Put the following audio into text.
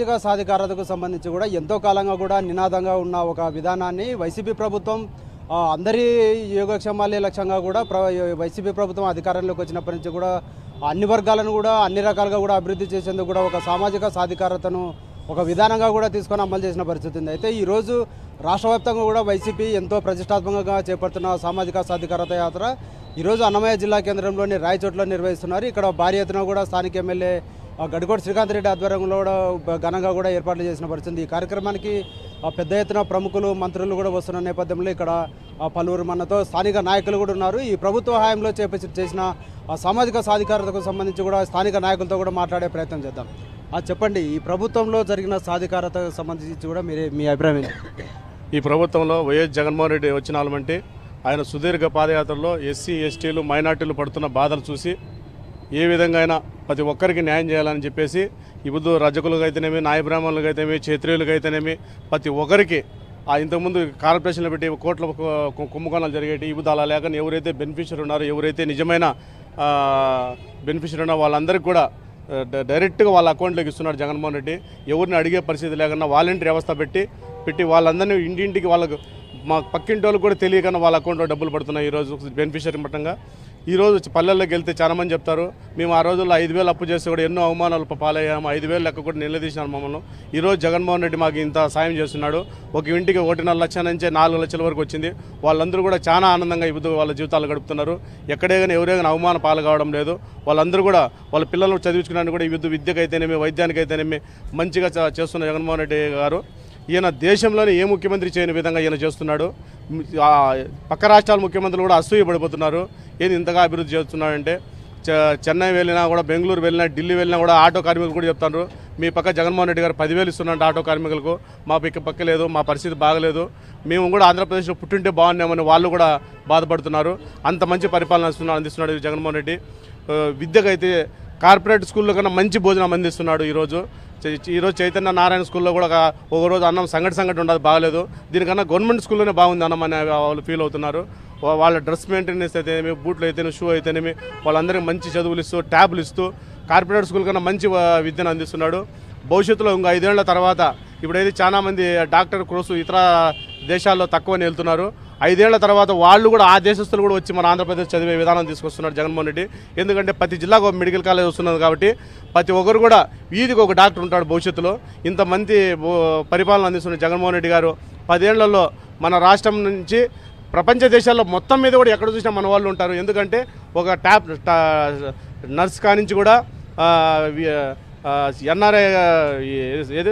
సామాజిక సాధికారతకు సంబంధించి కూడా ఎంతో కాలంగా కూడా నినాదంగా ఉన్న ఒక విధానాన్ని వైసీపీ ప్రభుత్వం అందరి యోగక్షేమాలే లక్ష్యంగా కూడా ప్ర వైసీపీ ప్రభుత్వం అధికారంలోకి వచ్చినప్పటి నుంచి కూడా అన్ని వర్గాలను కూడా అన్ని రకాలుగా కూడా అభివృద్ధి చేసేందుకు కూడా ఒక సామాజిక సాధికారతను ఒక విధానంగా కూడా తీసుకొని అమలు చేసిన పరిస్థితి ఉంది. అయితే ఈరోజు రాష్ట్ర వ్యాప్తంగా కూడా వైసీపీ ఎంతో ప్రతిష్టాత్మకంగా చేపడుతున్న సామాజిక సాధికారత యాత్ర ఈరోజు అన్నమయ్య జిల్లా కేంద్రంలోని రాయచోట్లో నిర్వహిస్తున్నారు. ఇక్కడ భారీ ఎత్తున కూడా స్థానిక ఎమ్మెల్యే గడికోట శ్రీకాంత్ రెడ్డి ఆధ్వర్యంలో కూడా ఘనంగా కూడా ఏర్పాట్లు చేసిన పరిస్థితి. ఈ కార్యక్రమానికి ఆ, పెద్ద ఎత్తున ప్రముఖులు మంత్రులు కూడా వస్తున్న నేపథ్యంలో ఇక్కడ పలువురు మనతో స్థానిక నాయకులు కూడా ఉన్నారు. ఈ ప్రభుత్వ హయాంలో చేప చేసిన ఆ, సామాజిక సాధికారతకు సంబంధించి కూడా స్థానిక నాయకులతో కూడా మాట్లాడే ప్రయత్నం చేద్దాం. చెప్పండి ఈ ప్రభుత్వంలో జరిగిన సాధికారతకు సంబంధించి కూడా మీరే మీ అభిప్రాయం ఏంటి? ఈ ప్రభుత్వంలో వైఎస్ జగన్మోహన్ రెడ్డి వచ్చినామంటే ఆయన సుదీర్ఘ పాదయాత్రలో ఎస్సీ ఎస్టీలు మైనార్టీలు పడుతున్న బాధలు చూసి ఏ విధంగా అయినా ప్రతి ఒక్కరికి న్యాయం చేయాలని చెప్పేసి ఇప్పుడు రజకులకు అయితేనేమి నాయ బ్రాహ్మణులకు అయితేనేమి క్షత్రియులకు అయితేనేమి ప్రతి ఒక్కరికి ఆ ఇంతకుముందు కార్పొరేషన్లు పెట్టి కోట్ల కు- కుంభకోణాలు జరిగేటి ఇప్పుడు అలా లేక ఎవరైతే బెనిఫిషియర్ ఉన్నారో ఎవరైతే నిజమైన బెనిఫిషియర్ ఉన్నారో వాళ్ళందరికీ కూడా డ- డైరెక్ట్గా వాళ్ళ అకౌంట్లోకి ఇస్తున్నాడు జగన్మోహన్ రెడ్డి. ఎవరిని అడిగే పరిస్థితి లేకుండా వాలంటీర్ వ్యవస్థ పెట్టి పెట్టి వాళ్ళందరినీ ఇంటింటికి వాళ్ళకు మా పక్కింటి వాళ్ళకి కూడా తెలియకుండా వాళ్ళ అకౌంట్లో డబ్బులు పడుతున్నాయి ఈరోజు బెనిఫిషియరీ మట్టంగా ఈరోజు పల్లెల్లోకి వెళ్తే చాలా మంది చెప్తారు. మేము ఆ రోజుల్లో ఐదు వేలు అప్పు చేస్తే కూడా ఎన్నో అవమానాలు పాలయ్యాము. ఐదు వేలు లెక్క కూడా నిలదీసినారు మమ్మల్ని. ఈ రోజు జగన్మోహన్ రెడ్డి మాకు ఇంత సాయం చేస్తున్నాడు. ఒక ఇంటికి ఒకటిన్నర లక్షల నుంచి నాలుగు లక్షల వరకు వచ్చింది. వాళ్ళందరూ కూడా చాలా ఆనందంగా ఇప్పుడు వాళ్ళ జీవితాలు గడుపుతున్నారు. ఎక్కడే కానీ ఎవరే కానీ అవమాన పాలు కావడం లేదు. వాళ్ళందరూ కూడా వాళ్ళ పిల్లలను చదివించుకోవడానికి కూడా ఈ విద్య విద్యకైతేనేమి వైద్యానికైతేనేమి మంచిగా చ- చేస్తున్న జగన్మోహన్ రెడ్డి గారు. ఈయన దేశంలోనే ఏ ముఖ్యమంత్రి చేయని విధంగా ఈయన చేస్తున్నాడు. పక్క రాష్ట్రాల ముఖ్యమంత్రులు కూడా అసూయపడిపోతున్నారు. ఏది ఇంతగా అభివృద్ధి చేస్తున్నాడంటే చెన్నై వెళ్ళినా కూడా బెంగళూరు వెళ్ళినా ఢిల్లీ వెళ్ళినా కూడా ఆటో కార్మికులు కూడా చెప్తారు మీ పక్క జగన్మోహన్ రెడ్డి గారు పదివేలు ఇస్తున్నట్టు ఆటో కార్మికులకు. మా పిక్క పక్క లేదు మా పరిస్థితి బాగలేదు. మేము కూడా ఆంధ్రప్రదేశ్లో పుట్టింటే బాగున్నామని వాళ్ళు కూడా బాధపడుతున్నారు. అంత మంచి పరిపాలన అందిస్తున్నాడు ఈ జగన్మోహన్ రెడ్డి. విద్యకైతే కార్పొరేట్ స్కూల్లో కన్నా మంచి భోజనం అందిస్తున్నాడు ఈరోజు. ఈరోజు చైతన్య నారాయణ స్కూల్లో కూడా ఒక- రోజు అన్నం సంగటి సంగటి ఉండదు బాగలేదు. దీనికన్నా గవర్నమెంట్ స్కూల్లోనే బాగుంది అన్నం అని వాళ్ళు ఫీల్ అవుతున్నారు. వాళ్ళ డ్రెస్ మెయింటెనెన్స్ అయితేనేమి బూట్లు అయితేనే షూ అయితేనేమి వాళ్ళందరికీ మంచి చదువులు ఇస్తూ ట్యాబ్లు ఇస్తూ కార్పొరేట్ స్కూల్ కన్నా మంచి విద్యను అందిస్తున్నాడు. భవిష్యత్తులో ఇంకో ఐదేళ్ళ తర్వాత ఇప్పుడైతే చాలామంది డాక్టర్ కోర్సు ఇతర దేశాల్లో తక్కువని వెళ్తున్నారు. ఐదేళ్ళ తర్వాత వాళ్ళు కూడా ఆ దేశస్తులు కూడా వచ్చి మన ఆంధ్రప్రదేశ్ చదివే విధానం తీసుకొస్తున్నారు జగన్మోహన్ రెడ్డి. ఎందుకంటే ప్రతి జిల్లాకు ఒక మెడికల్ కాలేజ్ వస్తున్నది కాబట్టి ప్రతి ఒక్కరు కూడా వీధికి ఒక డాక్టర్ ఉంటాడు భవిష్యత్తులో. ఇంతమంది పరిపాలన అందిస్తున్న జగన్మోహన్ రెడ్డి గారు పదేళ్ళలో మన రాష్ట్రం నుంచి ప్రపంచ దేశాల్లో మొత్తం మీద కూడా ఎక్కడ చూసినా మన వాళ్ళు ఉంటారు. ఎందుకంటే ఒక ట్యాప్ నర్స్ కానించి కూడా ఎన్ఆర్ఐ ఏది